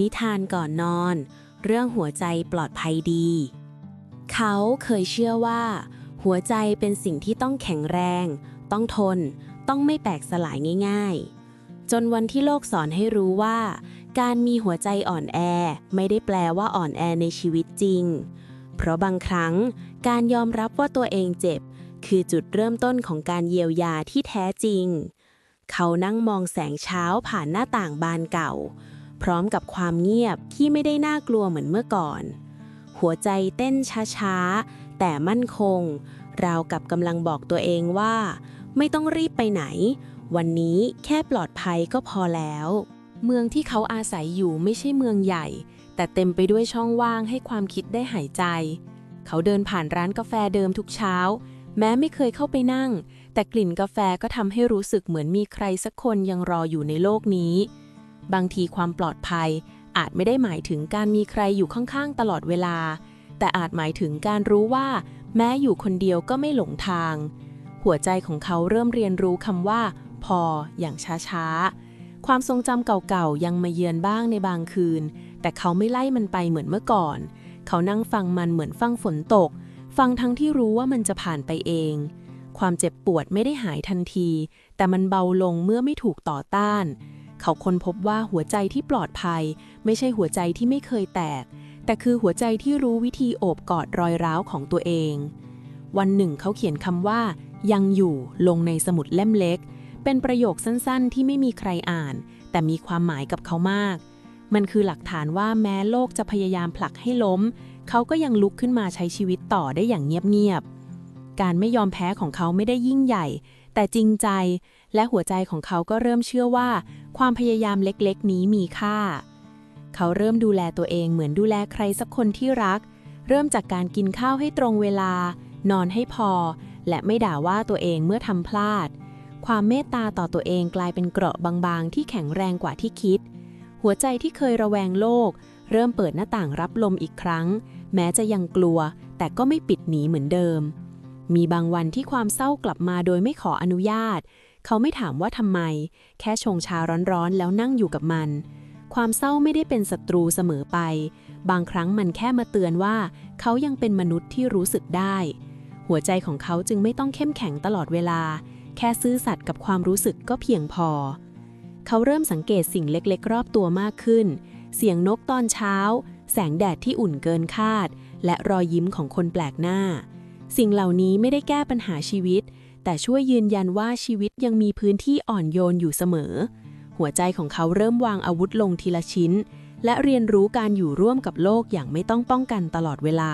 นิทานก่อนนอน เรื่องหัวใจปลอดภัยดี เขาเคยเชื่อว่า หัวใจเป็นสิ่งที่ต้องแข็งแรง ต้องทน ต้องไม่แตกสลายง่าย ๆ จนวันที่โลกสอนให้รู้ว่า การมีหัวใจอ่อนแอ ไม่ได้แปลว่าอ่อนแอในชีวิตจริง เพราะบางครั้งการยอมรับว่าตัวเองเจ็บ คือจุดเริ่มต้นของการเยียวยาที่แท้จริง เขานั่งมองแสงเช้าผ่านหน้าต่างบานเก่า พร้อมกับความเงียบที่ไม่ได้น่ากลัวเหมือนเมื่อก่อน หัวใจเต้นช้าๆ แต่มั่นคง ราวกับกำลังบอกตัวเองว่า ไม่ต้องรีบไปไหน วันนี้แค่ปลอดภัยก็พอแล้ว เมืองที่เขาอาศัยอยู่ไม่ใช่เมืองใหญ่ แต่เต็มไปด้วยช่องว่างให้ความคิดได้หายใจ เขาเดินผ่านร้านกาแฟเดิมทุกเช้า แม้ไม่เคยเข้าไปนั่ง แต่กลิ่นกาแฟก็ทำให้รู้สึกเหมือนมีใครสักคนยังรออยู่ในโลกนี้ บางทีความปลอดภัย อาจไม่ได้หมายถึงการมีใครอยู่ข้างๆ ตลอดเวลา แต่อาจหมายถึงการรู้ว่า แม้อยู่คนเดียวก็ไม่หลงทาง หัวใจของเขาเริ่มเรียนรู้คำว่า พออย่างช้าๆ ความทรงจำเก่าๆ ยังมาเยือนบ้างในบางคืน แต่เขาไม่ไล่มันไปเหมือนเมื่อก่อน เขานั่งฟังมันเหมือนฟังฝนตก ฟังทั้งที่รู้ว่ามันจะผ่านไปเองความเจ็บปวดไม่ได้หายทันที แต่มันเบาลงเมื่อไม่ถูกต่อต้าน เขาค้นพบว่าหัวใจที่ปลอดภัย ไม่ใช่หัวใจที่ไม่เคยแตก แต่คือหัวใจที่รู้วิธีโอบกอดรอยร้าวของตัวเอง วันหนึ่งเขาเขียนคำว่า ยังอยู่ลงในสมุดเล่มเล็ก เป็นประโยคสั้นๆ ที่ไม่มีใครอ่าน แต่มีความหมายกับเขามาก มันคือหลักฐานว่าแม้โลกจะพยายามผลักให้ล้ม เขาก็ยังลุกขึ้นมาใช้ชีวิตต่อได้อย่างเงียบๆการไม่ยอมแพ้ของเขาไม่ได้ยิ่งใหญ่ แต่จริงใจ และหัวใจของเขาก็เริ่มเชื่อว่า ความพยายามเล็กๆ นี้มีค่า เขาเริ่มดูแลตัวเองเหมือนดูแลใครสักคนที่รัก เริ่มจากการกินข้าวให้ตรงเวลา นอนให้พอ และไม่ด่าว่าตัวเองเมื่อทำพลาด ความเมตตาต่อตัวเองกลายเป็นเกราะบางๆ ที่แข็งแรงกว่าที่คิด หัวใจที่เคยระแวงโลก เริ่มเปิดหน้าต่างรับลมอีกครั้ง แม้จะยังกลัว แต่ก็ไม่ปิดหนีเหมือนเดิมมีบางวันที่ความเศร้ากลับมาโดยไม่ขออนุญาต เขาไม่ถามว่าทำไม แค่ชงชาร้อนๆ แล้วนั่งอยู่กับมัน ความเศร้าไม่ได้เป็นศัตรูเสมอไป บางครั้งมันแค่มาเตือนว่า เขายังเป็นมนุษย์ที่รู้สึกได้ หัวใจของเขาจึงไม่ต้องเข้มแข็งตลอดเวลา แค่ซื่อสัตย์กับความรู้สึกก็เพียงพอ เขาเริ่มสังเกตสิ่งเล็กๆ รอบตัวมากขึ้น เสียงนกตอนเช้า แสงแดดที่อุ่นเกินคาด และรอยยิ้มของคนแปลกหน้า สิ่งเหล่านี้ไม่ได้แก้ปัญหาชีวิต แต่ช่วยยืนยันว่าชีวิตยังมีพื้นที่อ่อนโยนอยู่เสมอ หัวใจของเขาเริ่มวางอาวุธลงทีละชิ้น และเรียนรู้การอยู่ร่วมกับโลกอย่างไม่ต้องป้องกันตลอดเวลา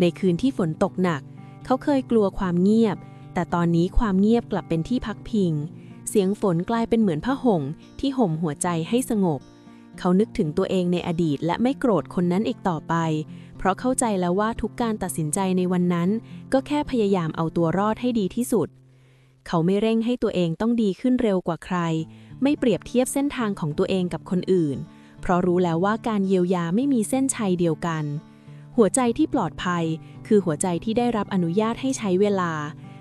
ในคืนที่ฝนตกหนัก เขาเคยกลัวความเงียบ แต่ตอนนี้ความเงียบกลับเป็นที่พักพิง เสียงฝนกลายเป็นเหมือนผ้าห่มที่ห่มหัวใจให้สงบ เขานึกถึงตัวเองในอดีตและไม่โกรธคนนั้นอีกต่อไป เพราะเข้าใจแล้วว่าทุกการตัดสินใจในวันนั้น ก็แค่พยายามเอาตัวรอดให้ดีที่สุด เขาไม่เร่งให้ตัวเองต้องดีขึ้นเร็วกว่าใคร ไม่เปรียบเทียบเส้นทางของตัวเองกับคนอื่น เพราะรู้แล้วว่าการเยียวยาไม่มีเส้นชัยเดียวกัน หัวใจที่ปลอดภัย คือหัวใจที่ได้รับอนุญาตให้ใช้เวลา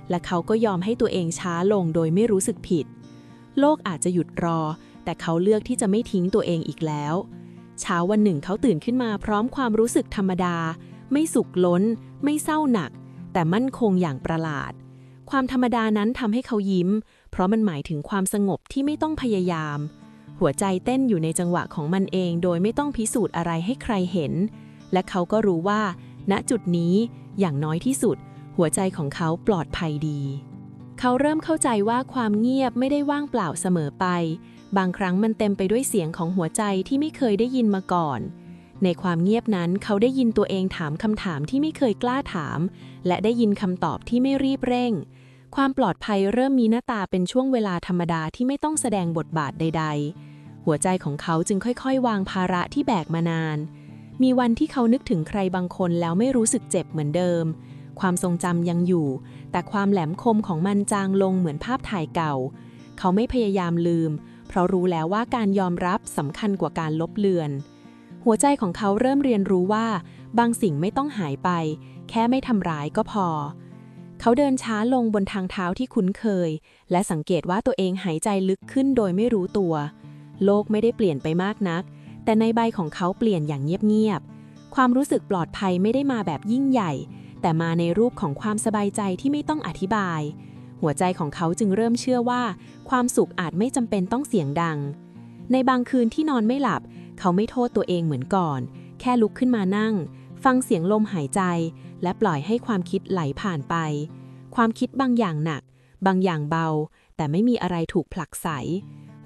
และเขาก็ยอมให้ตัวเองช้าลงโดยไม่รู้สึกผิด โลกอาจจะหยุดรอ แต่เขาเลือกที่จะไม่ทิ้งตัวเองอีกแล้ว เช้าวันหนึ่งเขาตื่นขึ้นมาพร้อมความรู้สึกธรรมดา ไม่สุขล้น ไม่เศร้าหนัก แต่มั่นคงอย่างประหลาด ความธรรมดานั้นทำให้เขายิ้ม เพราะมันหมายถึงความสงบที่ไม่ต้องพยายาม หัวใจเต้นอยู่ในจังหวะของมันเอง โดยไม่ต้องพิสูจน์อะไรให้ใครเห็น และเขาก็รู้ว่า ณจุดนี้อย่างน้อยที่สุด หัวใจของเขาปลอดภัยดี เขาเริ่มเข้าใจว่าความเงียบไม่ได้ว่างเปล่าเสมอไป บางครั้งมันเต็มไปด้วยเสียงของหัวใจที่ไม่เคยได้ยินมาก่อน ในความเงียบนั้นเขาได้ยินตัวเองถามคำถามที่ไม่เคยกล้าถาม และได้ยินคำตอบที่ไม่รีบเร่ง ความปลอดภัยเริ่มมีหน้าตาเป็นช่วงเวลาธรรมดาที่ไม่ต้องแสดงบทบาทใด ๆ หัวใจของเขาจึงค่อยๆ วางภาระที่แบกมานาน มีวันที่เขานึกถึงใครบางคนแล้วไม่รู้สึกเจ็บเหมือนเดิม ความทรงจำยังอยู่ แต่ความแหลมคมของมันจางลงเหมือนภาพถ่ายเก่า เขาไม่พยายามลืมเพราะรู้แล้วว่าการยอมรับสำคัญกว่าการลบเลือน หัวใจของเขาเริ่มเรียนรู้ว่า บางสิ่งไม่ต้องหายไป แค่ไม่ทำร้ายก็พอ เขาเดินช้าลงบนทางเท้าที่คุ้นเคย และสังเกตว่าตัวเองหายใจลึกขึ้นโดยไม่รู้ตัว โลกไม่ได้เปลี่ยนไปมากนัก แต่ในใบของเขาเปลี่ยนอย่างเงียบๆ ความรู้สึกปลอดภัยไม่ได้มาแบบยิ่งใหญ่ แต่มาในรูปของความสบายใจที่ไม่ต้องอธิบาย หัวใจของเขาจึงเริ่มเชื่อว่า ความสุขอาจไม่จำเป็นต้องเสียงดัง ในบางคืนที่นอนไม่หลับ เขาไม่โทษตัวเองเหมือนก่อน แค่ลุกขึ้นมานั่ง ฟังเสียงลมหายใจ และปล่อยให้ความคิดไหลผ่านไป ความคิดบางอย่างหนัก บางอย่างเบา แต่ไม่มีอะไรถูกผลักไส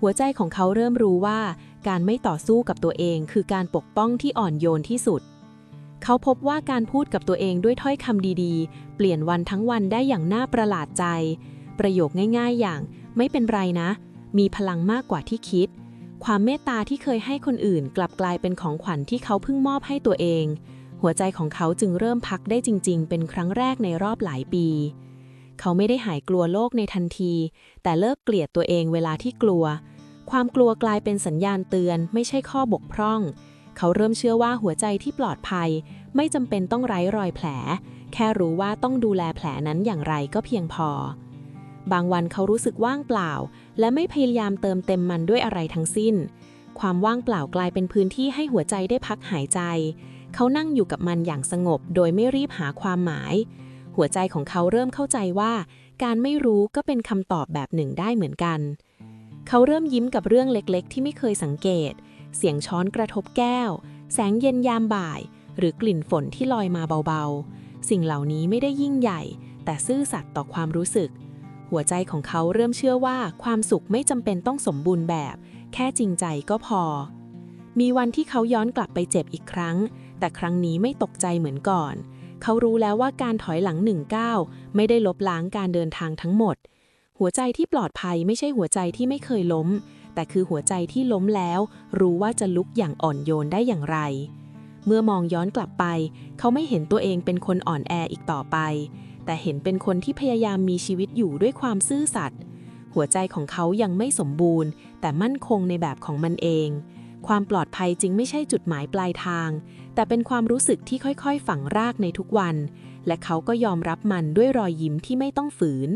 หัวใจของเขาเริ่มรู้ว่า การไม่ต่อสู้กับตัวเองคือการปกป้องที่อ่อนโยนที่สุด เขาพบว่าการพูดกับตัวเองด้วยถ้อยคำดีๆ เปลี่ยนวันทั้งวันได้อย่างน่าประหลาดใจ ประโยคง่ายๆ อย่าง ไม่เป็นไรนะ มีพลังมากกว่าที่คิด ความเมตตาที่เคยให้คนอื่น กลับกลายเป็นของขวัญที่เขาเพิ่งมอบให้ตัวเอง หัวใจของเขาจึงเริ่มพักได้จริง ๆ เป็นครั้งแรกในรอบหลายปี เขาไม่ได้หายกลัวโลกในทันที แต่เลิกเกลียดตัวเองเวลาที่กลัว ความกลัวกลายเป็นสัญญาณเตือน ไม่ใช่ข้อบกพร่อง เขาเริ่มเชื่อว่าหัวใจที่ปลอดภัย ไม่จำเป็นต้องไร้รอยแผล แค่รู้ว่าต้องดูแลแผลนั้นอย่างไรก็เพียงพอ บางวันเขารู้สึกว่างเปล่า และไม่พยายามเติมเต็มมันด้วยอะไรทั้งสิ้น ความว่างเปล่ากลายเป็นพื้นที่ให้หัวใจได้พักหายใจ เขานั่งอยู่กับมันอย่างสงบ โดยไม่รีบหาความหมาย หัวใจของเขาเริ่มเข้าใจว่า การไม่รู้ก็เป็นคำตอบแบบหนึ่งได้เหมือนกัน เขาเริ่มยิ้มกับเรื่องเล็กๆ ที่ไม่เคยสังเกตเเสียงช้อนกระทบแก้ว แสงเย็นยามบ่าย หรือกลิ่นฝนที่ลอยมาเบาๆ สิ่งเหล่านี้ไม่ได้ยิ่งใหญ่ แต่ซื่อสัตย์ต่อความรู้สึก หัวใจของเขาเริ่มเชื่อว่าความสุขไม่จำเป็นต้องสมบูรณ์แบบ แค่จริงใจก็พอ มีวันที่เขาย้อนกลับไปเจ็บอีกครั้ง แต่ครั้งนี้ไม่ตกใจเหมือนก่อน เขารู้แล้วว่าการถอยหลังหนึ่งก้าวไม่ได้ลบล้างการเดินทางทั้งหมด หัวใจที่ปลอดภัยไม่ใช่หัวใจที่ไม่เคยล้ม แต่คือหัวใจที่ล้มแล้ว รู้ว่าจะลุกอย่างอ่อนโยนได้อย่างไร เมื่อมองย้อนกลับไป เขาไม่เห็นตัวเองเป็นคนอ่อนแออีกต่อไป แต่เห็นเป็นคนที่พยายามมีชีวิตอยู่ด้วยความซื่อสัตย์หัวใจของเขายังไม่สมบูรณ์ แต่มั่นคงในแบบของมันเอง ความปลอดภัยจึงไม่ใช่จุดหมายปลายทาง แต่เป็นความรู้สึกที่ค่อยๆ ฝังรากในทุกวัน และเขาก็ยอมรับมันด้วยรอยยิ้มที่ไม่ต้องฝืน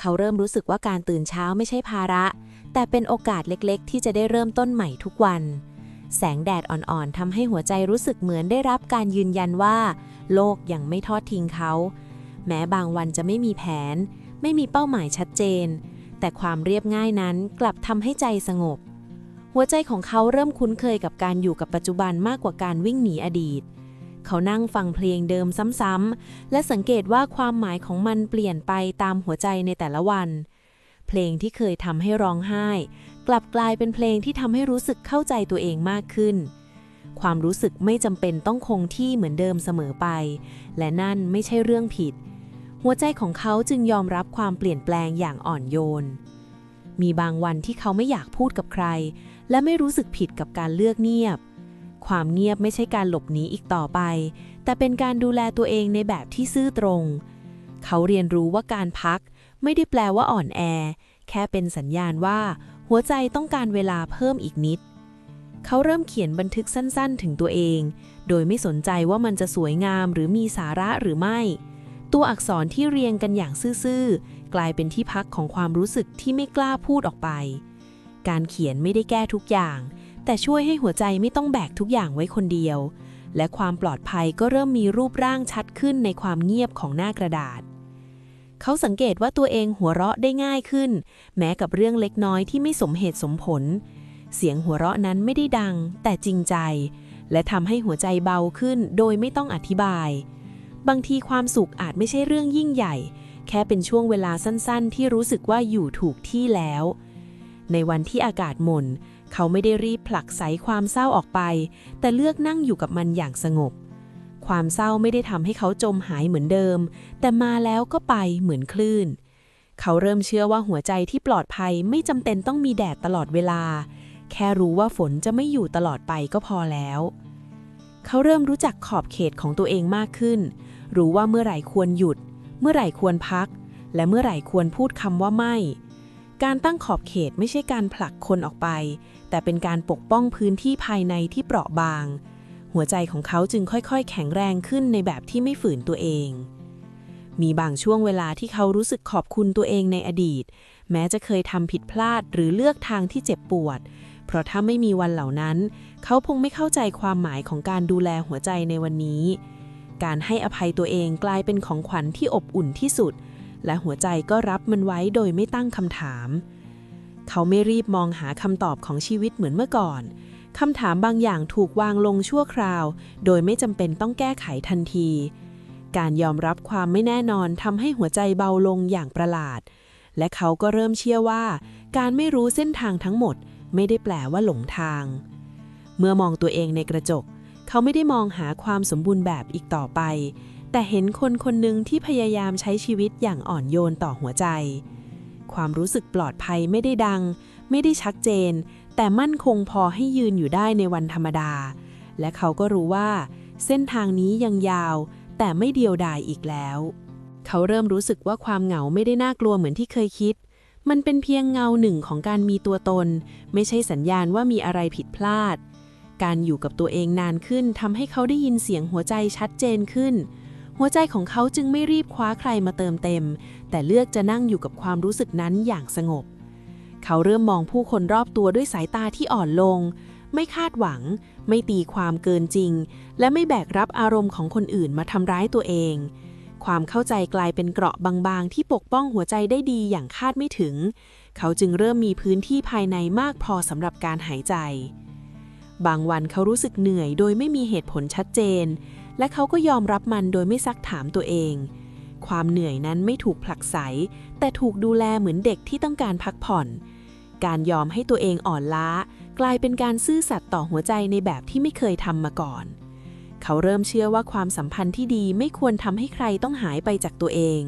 เขาเริ่มรู้สึกว่าการตื่นเช้าไม่ใช่ภาระ แต่เป็นโอกาสเล็กๆ ที่จะได้เริ่มต้นใหม่ทุกวัน แสงแดดอ่อนๆทำให้หัวใจรู้สึกเหมือนได้รับการยืนยันว่า โลกยังไม่ทอดทิ้งเขา แม้บางวันจะไม่มีแผน ไม่มีเป้าหมายชัดเจน แต่ความเรียบง่ายนั้นกลับทำให้ใจสงบ หัวใจของเขาเริ่มคุ้นเคยกับการอยู่กับปัจจุบันมากกว่าการวิ่งหนีอดีตเขานั่งฟังเพลงเดิมซ้ำๆ และสังเกตว่าความหมายของมันเปลี่ยนไปตามหัวใจในแต่ละวัน เพลงที่เคยทำให้ร้องไห้ กลับกลายเป็นเพลงที่ทำให้รู้สึกเข้าใจตัวเองมากขึ้น ความรู้สึกไม่จำเป็นต้องคงที่เหมือนเดิมเสมอไป และนั่นไม่ใช่เรื่องผิด หัวใจของเขาจึงยอมรับความเปลี่ยนแปลงอย่างอ่อนโยน มีบางวันที่เขาไม่อยากพูดกับใคร และไม่รู้สึกผิดกับการเลือกเงียบ ความเงียบไม่ใช่การหลบหนีอีกต่อไป แต่เป็นการดูแลตัวเองในแบบที่ซื่อตรงเขาเรียนรู้ว่าการพัก ไม่ได้แปลว่าอ่อนแอ แค่เป็นสัญญาณว่า หัวใจต้องการเวลาเพิ่มอีกนิด เขาเริ่มเขียนบันทึกสั้นๆ ถึงตัวเอง โดยไม่สนใจว่ามันจะสวยงามหรือมีสาระหรือไม่ ตัวอักษรที่เรียงกันอย่างซื่อๆ กลายเป็นที่พักของความรู้สึกที่ไม่กล้าพูดออกไป การเขียนไม่ได้แก้ทุกอย่าง แต่ช่วยให้หัวใจไม่ต้องแบกทุกอย่างไว้คนเดียวและความปลอดภัยก็เริ่มมีรูปร่างชัดขึ้นในความเงียบของหน้ากระดาษ เขาสังเกตว่าตัวเองหัวเราะได้ง่ายขึ้น แม้กับเรื่องเล็กน้อยที่ไม่สมเหตุสมผล เสียงหัวเราะนั้นไม่ได้ดัง แต่จริงใจ และทำให้หัวใจเบาขึ้นโดยไม่ต้องอธิบาย บางทีความสุขอาจไม่ใช่เรื่องยิ่งใหญ่ แค่เป็นช่วงเวลาสั้นๆ ที่รู้สึกว่าอยู่ถูกที่แล้ว ในวันที่อากาศหม่นเขาไม่ได้รีบผลักไสความเศร้าออกไป แต่เลือกนั่งอยู่กับมันอย่างสงบ ความเศร้าไม่ได้ทำให้เขาจมหายเหมือนเดิม แต่มาแล้วก็ไปเหมือนคลื่น เขาเริ่มเชื่อว่าหัวใจที่ปลอดภัยไม่จำเป็นต้องมีแดดตลอดเวลา แค่รู้ว่าฝนจะไม่อยู่ตลอดไปก็พอแล้ว เขาเริ่มรู้จักขอบเขตของตัวเองมากขึ้น รู้ว่าเมื่อไหร่ควรหยุด เมื่อไหร่ควรพัก และเมื่อไหร่ควรพูดคำว่าไม่ การตั้งขอบเขตไม่ใช่การผลักคนออกไป แต่เป็นการปกป้องพื้นที่ภายในที่เปราะบาง หัวใจของเขาจึงค่อยๆ แข็งแรงขึ้นในแบบที่ไม่ฝืนตัวเอง มีบางช่วงเวลาที่เขารู้สึกขอบคุณตัวเองในอดีต แม้จะเคยทำผิดพลาดหรือเลือกทางที่เจ็บปวด เพราะถ้าไม่มีวันเหล่านั้น เขาคงไม่เข้าใจความหมายของการดูแลหัวใจในวันนี้ การให้อภัยตัวเองกลายเป็นของขวัญที่อบอุ่นที่สุด และหัวใจก็รับมันไว้โดยไม่ตั้งคำถาม เขาไม่รีบมองหาคำตอบของชีวิตเหมือนเมื่อก่อน คำถามบางอย่างถูกวางลงชั่วคราว โดยไม่จำเป็นต้องแก้ไขทันที การยอมรับความไม่แน่นอนทำให้หัวใจเบาลงอย่างประหลาด และเขาก็เริ่มเชื่อว่า การไม่รู้เส้นทางทั้งหมด ไม่ได้แปลว่าหลงทาง เมื่อมองตัวเองในกระจก เขาไม่ได้มองหาความสมบูรณ์แบบอีกต่อไป แต่เห็นคนคนหนึ่งที่พยายามใช้ชีวิตอย่างอ่อนโยนต่อหัวใจ ความรู้สึกปลอดภัยไม่ได้ดัง ไม่ได้ชัดเจน แต่มั่นคงพอให้ยืนอยู่ได้ในวันธรรมดา และเขาก็รู้ว่า เส้นทางนี้ยังยาว แต่ไม่เดียวดายอีกแล้ว เขาเริ่มรู้สึกว่าความเหงาไม่ได้น่ากลัวเหมือนที่เคยคิด มันเป็นเพียงเงาหนึ่งของการมีตัวตน ไม่ใช่สัญญาณว่ามีอะไรผิดพลาด การอยู่กับตัวเองนานขึ้นทำให้เขาได้ยินเสียงหัวใจชัดเจนขึ้น หัวใจของเขาจึงไม่รีบคว้าใครมาเติมเต็ม แต่เลือกจะนั่งอยู่กับความรู้สึกนั้นอย่างสงบ เขาเริ่มมองผู้คนรอบตัวด้วยสายตาที่อ่อนลง ไม่คาดหวัง ไม่ตีความเกินจริง และไม่แบกรับอารมณ์ของคนอื่นมาทำร้ายตัวเอง ความเข้าใจกลายเป็นเกราะบางๆ ที่ปกป้องหัวใจได้ดีอย่างคาดไม่ถึง เขาจึงเริ่มมีพื้นที่ภายในมากพอสำหรับการหายใจ บางวันเขารู้สึกเหนื่อยโดยไม่มีเหตุผลชัดเจน และเขาก็ยอมรับมันโดยไม่ซักถามตัวเองความเหนื่อยนั้นไม่ถูกผลักไส แต่ถูกดูแลเหมือนเด็กที่ต้องการพักผ่อน การยอมให้ตัวเองอ่อนล้า กลายเป็นการซื่อสัตย์ต่อหัวใจในแบบที่ไม่เคยทำมาก่อน เขาเริ่มเชื่อว่าความสัมพันธ์ที่ดีไม่ควรทำให้ใครต้องหายไปจากตัวเอง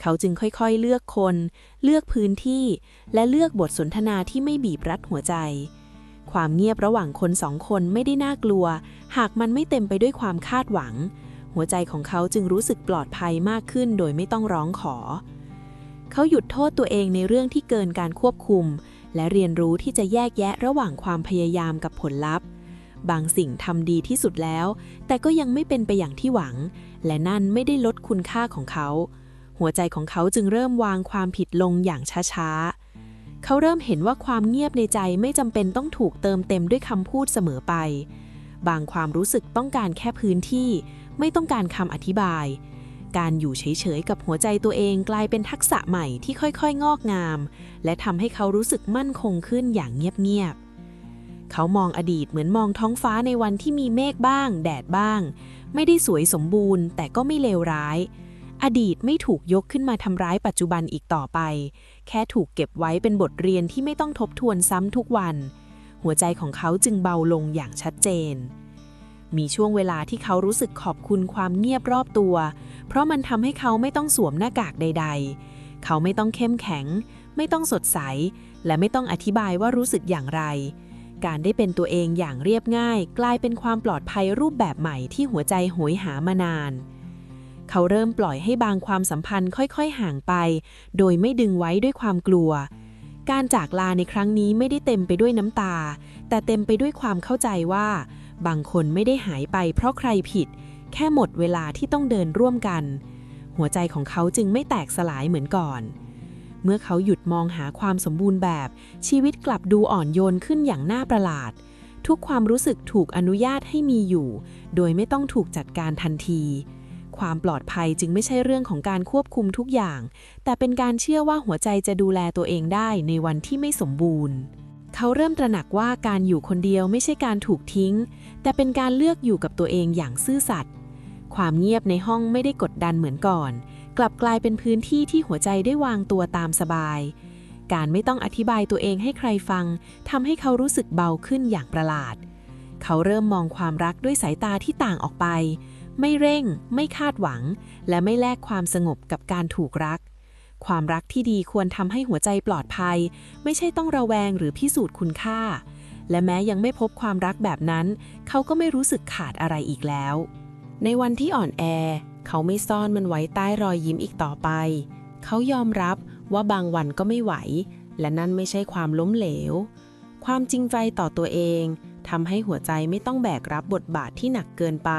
เขาจึงค่อยๆ เลือกคน เลือกพื้นที่ และเลือกบทสนทนาที่ไม่บีบรัดหัวใจ ความเงียบระหว่างคนสองคนไม่ได้น่ากลัว หากมันไม่เต็มไปด้วยความคาดหวัง หัวใจของเขาจึงรู้สึกปลอดภัยมากขึ้นโดยไม่ต้องร้องขอเขาหยุดโทษตัวเองในเรื่องที่เกินการควบคุม และเรียนรู้ที่จะแยกแยะระหว่างความพยายามกับผลลัพธ์ บางสิ่งทำดีที่สุดแล้ว แต่ก็ยังไม่เป็นไปอย่างที่หวัง และนั่นไม่ได้ลดคุณค่าของเขา หัวใจของเขาจึงเริ่มวางความผิดลงอย่างช้าๆ เขาเริ่มเห็นว่าความเงียบในใจไม่จำเป็นต้องถูกเติมเต็มด้วยคำพูดเสมอไป บางความรู้สึกต้องการแค่พื้นที่ ไม่ต้องการคำอธิบาย การอยู่เฉยๆกับหัวใจตัวเองกลายเป็นทักษะใหม่ที่ค่อยๆ งอกงาม และทำให้เขารู้สึกมั่นคงขึ้นอย่างเงียบๆ เขามองอดีตเหมือนมองท้องฟ้าในวันที่มีเมฆบ้าง แดดบ้าง ไม่ได้สวยสมบูรณ์ แต่ก็ไม่เลวร้าย อดีตไม่ถูกยกขึ้นมาทำร้ายปัจจุบันอีกต่อไป แค่ถูกเก็บไว้เป็นบทเรียนที่ไม่ต้องทบทวนซ้ำทุกวัน หัวใจของเขาจึงเบาลงอย่างชัดเจน มีช่วงเวลาที่เขารู้สึกขอบคุณความเงียบรอบตัว เพราะมันทำให้เขาไม่ต้องสวมหน้ากากใด ๆ เขาไม่ต้องเข้มแข็ง ไม่ต้องสดใส และไม่ต้องอธิบายว่ารู้สึกอย่างไร การได้เป็นตัวเองอย่างเรียบง่าย กลายเป็นความปลอดภัยรูปแบบใหม่ที่หัวใจโหยหามานาน เขาเริ่มปล่อยให้บางความสัมพันธ์ค่อยๆ ห่างไป โดยไม่ดึงไว้ด้วยความกลัวการจากลาในครั้งนี้ไม่ได้เต็มไปด้วยน้ำตา แต่เต็มไปด้วยความเข้าใจว่า บางคนไม่ได้หายไปเพราะใครผิด แค่หมดเวลาที่ต้องเดินร่วมกัน หัวใจของเขาจึงไม่แตกสลายเหมือนก่อน เมื่อเขาหยุดมองหาความสมบูรณ์แบบ ชีวิตกลับดูอ่อนโยนขึ้นอย่างน่าประหลาด ทุกความรู้สึกถูกอนุญาตให้มีอยู่ โดยไม่ต้องถูกจัดการทันทีความปลอดภัยจึงไม่ใช่เรื่องของการควบคุมทุกอย่าง แต่เป็นการเชื่อว่าหัวใจจะดูแลตัวเองได้ในวันที่ไม่สมบูรณ์ เขาเริ่มตระหนักว่าการอยู่คนเดียวไม่ใช่การถูกทิ้ง แต่เป็นการเลือกอยู่กับตัวเองอย่างซื่อสัตย์ความเงียบในห้องไม่ได้กดดันเหมือนก่อน กลับกลายเป็นพื้นที่ที่หัวใจได้วางตัวตามสบาย การไม่ต้องอธิบายตัวเองให้ใครฟังทำให้เขารู้สึกเบาขึ้นอย่างประหลาด เขาเริ่มมองความรักด้วยสายตาที่ต่างออกไป ไม่เร่ง ไม่คาดหวัง และไม่แลกความสงบกับการถูกรัก ความรักที่ดีควรทำให้หัวใจปลอดภัย ไม่ใช่ต้องระแวงหรือพิสูจน์คุณค่า และแม้ยังไม่พบความรักแบบนั้น เขาก็ไม่รู้สึกขาดอะไรอีกแล้ว ในวันที่อ่อนแอ เขาไม่ซ่อนมันไว้ใต้รอยยิ้มอีกต่อไป เขายอมรับว่าบางวันก็ไม่ไหว และนั่นไม่ใช่ความล้มเหลว ความจริงใจต่อตัวเองทำให้หัวใจไม่ต้องแบกรับบทบาทที่หนักเกินไป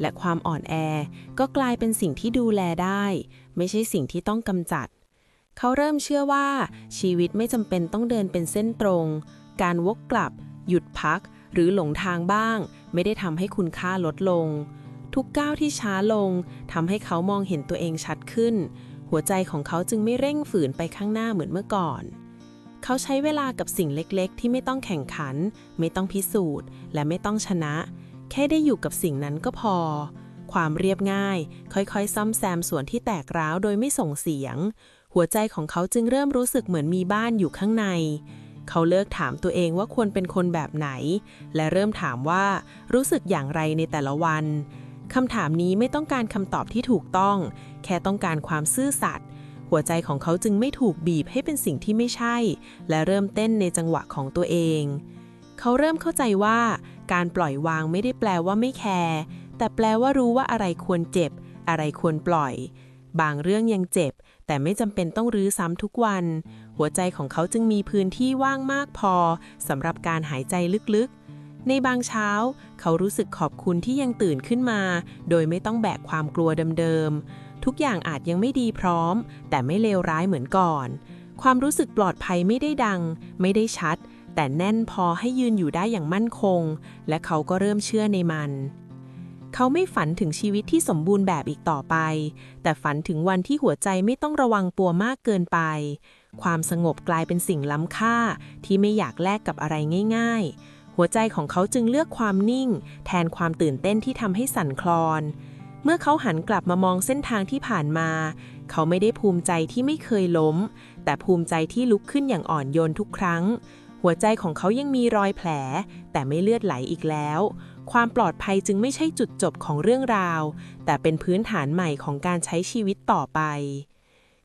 และความอ่อนแอ ก็กลายเป็นสิ่งที่ดูแลได้ ไม่ใช่สิ่งที่ต้องกำจัด เขาเริ่มเชื่อว่า ชีวิตไม่จำเป็นต้องเดินเป็นเส้นตรง การวกกลับ หยุดพัก หรือหลงทางบ้าง ไม่ได้ทำให้คุณค่าลดลง ทุกก้าวที่ช้าลงทำให้เขามองเห็นตัวเองชัดขึ้น หัวใจของเขาจึงไม่เร่งฝืนไปข้างหน้าเหมือนเมื่อก่อนเขาใช้เวลากับสิ่งเล็กๆ ที่ไม่ต้องแข่งขัน ไม่ต้องพิสูจน์ และไม่ต้องชนะ แค่ได้อยู่กับสิ่งนั้นก็พอ ความเรียบง่าย ค่อยๆ ซ่อมแซมส่วนที่แตกร้าวโดยไม่ส่งเสียง หัวใจของเขาจึงเริ่มรู้สึกเหมือนมีบ้านอยู่ข้างใน เขาเลิกถามตัวเองว่าควรเป็นคนแบบไหน และเริ่มถามว่ารู้สึกอย่างไรในแต่ละวันคำถามนี้ไม่ต้องการคำตอบที่ถูกต้อง แค่ต้องการความซื่อสัตย์หัวใจของเขาจึงไม่ถูกบีบให้เป็นสิ่งที่ไม่ใช่ และเริ่มเต้นในจังหวะของตัวเอง เขาเริ่มเข้าใจว่า การปล่อยวางไม่ได้แปลว่าไม่แคร์แต่แปลว่ารู้ว่าอะไรควรเจ็บ อะไรควรปล่อย บางเรื่องยังเจ็บ แต่ไม่จำเป็นต้องรื้อซ้ำทุกวัน หัวใจของเขาจึงมีพื้นที่ว่างมากพอสำหรับการหายใจลึกๆ ในบางเช้า เขารู้สึกขอบคุณที่ยังตื่นขึ้นมา โดยไม่ต้องแบกความกลัวเดิมๆ ทุกอย่างอาจยังไม่ดีพร้อม แต่ไม่เลวร้ายเหมือนก่อน ความรู้สึกปลอดภัยไม่ได้ดัง ไม่ได้ชัด แต่แน่นพอให้ยืนอยู่ได้อย่างมั่นคง และเขาก็เริ่มเชื่อในมัน เขาไม่ฝันถึงชีวิตที่สมบูรณ์แบบอีกต่อไป แต่ฝันถึงวันที่หัวใจไม่ต้องระวังตัวมากเกินไป ความสงบกลายเป็นสิ่งล้ำค่าที่ไม่อยากแลกกับอะไรง่าย ๆ หัวใจของเขาจึงเลือกความนิ่ง แทนความตื่นเต้นที่ทำให้สั่นคลอนเมื่อเขาหันกลับมามองเส้นทางที่ผ่านมา เขาไม่ได้ภูมิใจที่ไม่เคยล้ม แต่ภูมิใจที่ลุกขึ้นอย่างอ่อนโยนทุกครั้ง หัวใจของเขายังมีรอยแผล แต่ไม่เลือดไหลอีกแล้ว ความปลอดภัยจึงไม่ใช่จุดจบของเรื่องราว แต่เป็นพื้นฐานใหม่ของการใช้ชีวิตต่อไป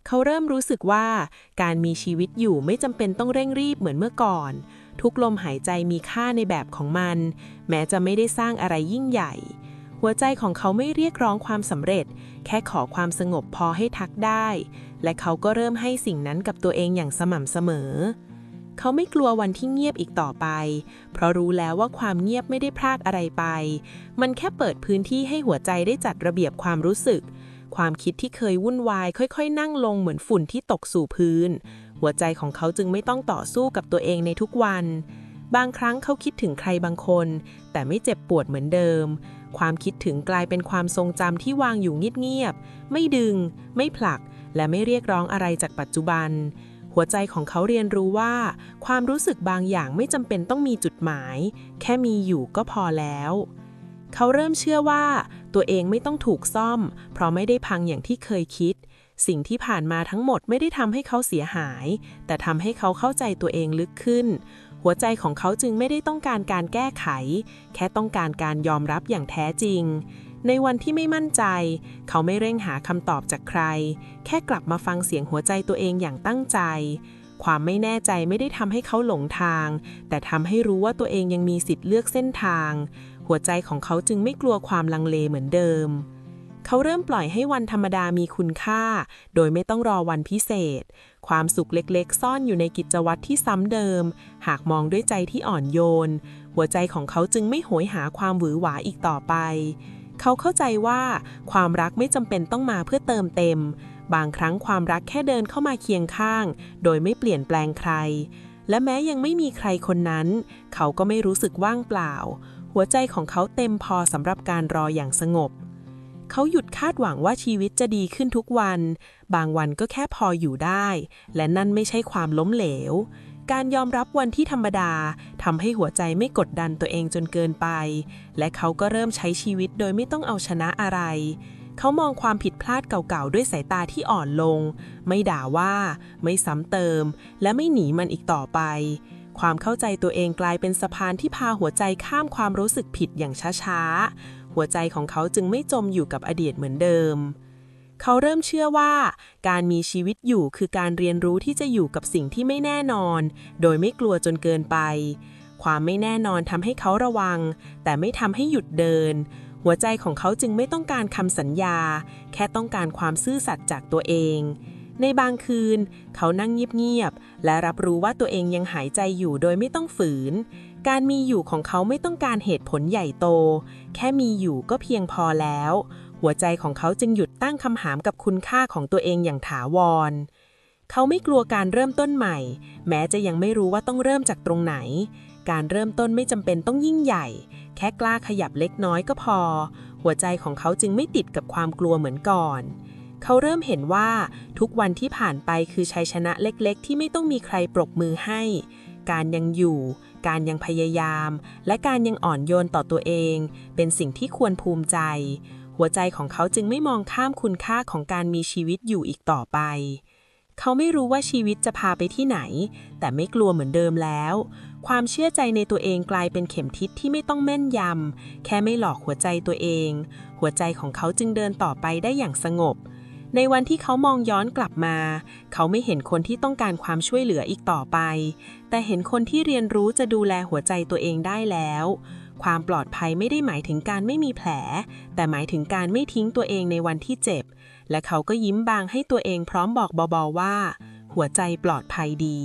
เขาเริ่มรู้สึกว่า การมีชีวิตอยู่ไม่จำเป็นต้องเร่งรีบเหมือนเมื่อก่อน ทุกลมหายใจมีค่าในแบบของมัน แม้จะไม่ได้สร้างอะไรยิ่งใหญ่ หัวใจของเขาไม่เรียกร้องความสำเร็จ แค่ขอความสงบพอให้ทักได้ และเขาก็เริ่มให้สิ่งนั้นกับตัวเองอย่างสม่ำเสมอ เขาไม่กลัววันที่เงียบอีกต่อไป เพราะรู้แล้วว่าความเงียบไม่ได้พลาดอะไรไป มันแค่เปิดพื้นที่ให้หัวใจได้จัดระเบียบความรู้สึก ความคิดที่เคยวุ่นวาย ค่อยๆ นั่งลงเหมือนฝุ่นที่ตกสู่พื้น หัวใจของเขาจึงไม่ต้องต่อสู้กับตัวเองในทุกวัน บางครั้งเขาคิดถึงใครบางคน แต่ไม่เจ็บปวดเหมือนเดิม ความคิดถึงกลายเป็นความทรงจำที่วางอยู่เงียบๆไม่ดึง ไม่ผลัก และไม่เรียกร้องอะไรจากปัจจุบัน หัวใจของเขาเรียนรู้ว่า ความรู้สึกบางอย่างไม่จำเป็นต้องมีจุดหมาย แค่มีอยู่ก็พอแล้ว เขาเริ่มเชื่อว่า ตัวเองไม่ต้องถูกซ่อม เพราะไม่ได้พังอย่างที่เคยคิด สิ่งที่ผ่านมาทั้งหมดไม่ได้ทำให้เขาเสียหาย แต่ทำให้เขาเข้าใจตัวเองลึกขึ้น หัวใจของเขาจึงไม่ได้ต้องการการแก้ไข แค่ต้องการการยอมรับอย่างแท้จริง ในวันที่ไม่มั่นใจ เขาไม่เร่งหาคำตอบจากใคร แค่กลับมาฟังเสียงหัวใจตัวเองอย่างตั้งใจ ความไม่แน่ใจไม่ได้ทำให้เขาหลงทาง แต่ทำให้รู้ว่าตัวเองยังมีสิทธิ์เลือกเส้นทาง หัวใจของเขาจึงไม่กลัวความลังเลเหมือนเดิม เขาเริ่มปล่อยให้วันธรรมดามีคุณค่า โดยไม่ต้องรอวันพิเศษ ความสุขเล็กๆ ซ่อนอยู่ในกิจวัตรที่ซ้ำเดิม หากมองด้วยใจที่อ่อนโยน หัวใจของเขาจึงไม่โหยหาความหวือหวาอีกต่อไป เขาเข้าใจว่าความรักไม่จำเป็นต้องมาเพื่อเติมเต็ม บางครั้งความรักแค่เดินเข้ามาเคียงข้าง โดยไม่เปลี่ยนแปลงใคร และแม้ยังไม่มีใครคนนั้น เขาก็ไม่รู้สึกว่างเปล่า หัวใจของเขาเต็มพอสำหรับการรออย่างสงบ เขาหยุดคาดหวังว่าชีวิตจะดีขึ้นทุกวัน บางวันก็แค่พออยู่ได้ และนั่นไม่ใช่ความล้มเหลว การยอมรับวันที่ธรรมดาทำให้หัวใจไม่กดดันตัวเองจนเกินไป และเขาก็เริ่มใช้ชีวิตโดยไม่ต้องเอาชนะอะไร เขามองความผิดพลาดเก่าๆ ด้วยสายตาที่อ่อนลง ไม่ด่าว่า ไม่ซ้ำเติม และไม่หนีมันอีกต่อไป ความเข้าใจตัวเองกลายเป็นสะพานที่พาหัวใจข้ามความรู้สึกผิดอย่างช้าๆ หัวใจของเขาจึงไม่จมอยู่กับอดีตเหมือนเดิม เขาเริ่มเชื่อว่า การมีชีวิตอยู่คือการเรียนรู้ที่จะอยู่กับสิ่งที่ไม่แน่นอน โดยไม่กลัวจนเกินไป ความไม่แน่นอนทำให้เขาระวัง แต่ไม่ทำให้หยุดเดิน หัวใจของเขาจึงไม่ต้องการคำสัญญา แค่ต้องการความซื่อสัตย์จากตัวเอง ในบางคืน เขานั่งเงียบๆและรับรู้ว่าตัวเองยังหายใจอยู่โดยไม่ต้องฝืน การมีอยู่ของเขาไม่ต้องการเหตุผลใหญ่โต แค่มีอยู่ก็เพียงพอแล้ว หัวใจของเขาจึงหยุดตั้งคำถามกับคุณค่าของตัวเองอย่างถาวร เขาไม่กลัวการเริ่มต้นใหม่ แม้จะยังไม่รู้ว่าต้องเริ่มจากตรงไหน การเริ่มต้นไม่จำเป็นต้องยิ่งใหญ่ แค่กล้าขยับเล็กน้อยก็พอ หัวใจของเขาจึงไม่ติดกับความกลัวเหมือนก่อนเขาเริ่มเห็นว่าทุกวันที่ผ่านไปคือชัยชนะเล็กๆ ที่ไม่ต้องมีใครปรบมือให้ การยังอยู่ การยังพยายาม และการยังอ่อนโยนต่อตัวเอง เป็นสิ่งที่ควรภูมิใจ หัวใจของเขาจึงไม่มองข้ามคุณค่าของการมีชีวิตอยู่อีกต่อไป เขาไม่รู้ว่าชีวิตจะพาไปที่ไหน แต่ไม่กลัวเหมือนเดิมแล้ว ความเชื่อใจในตัวเองกลายเป็นเข็มทิศที่ไม่ต้องแม่นยำ แค่ไม่หลอกหัวใจตัวเอง หัวใจของเขาจึงเดินต่อไปได้อย่างสงบ ในวันที่เขามองย้อนกลับมา เขาไม่เห็นคนที่ต้องการความช่วยเหลืออีกต่อไป แต่เห็นคนที่เรียนรู้จะดูแลหัวใจตัวเองได้แล้ว ความปลอดภัยไม่ได้หมายถึงการไม่มีแผล แต่หมายถึงการไม่ทิ้งตัวเองในวันที่เจ็บ และเขาก็ยิ้มบางให้ตัวเองพร้อมบอกเบาๆว่า หัวใจปลอดภัยดี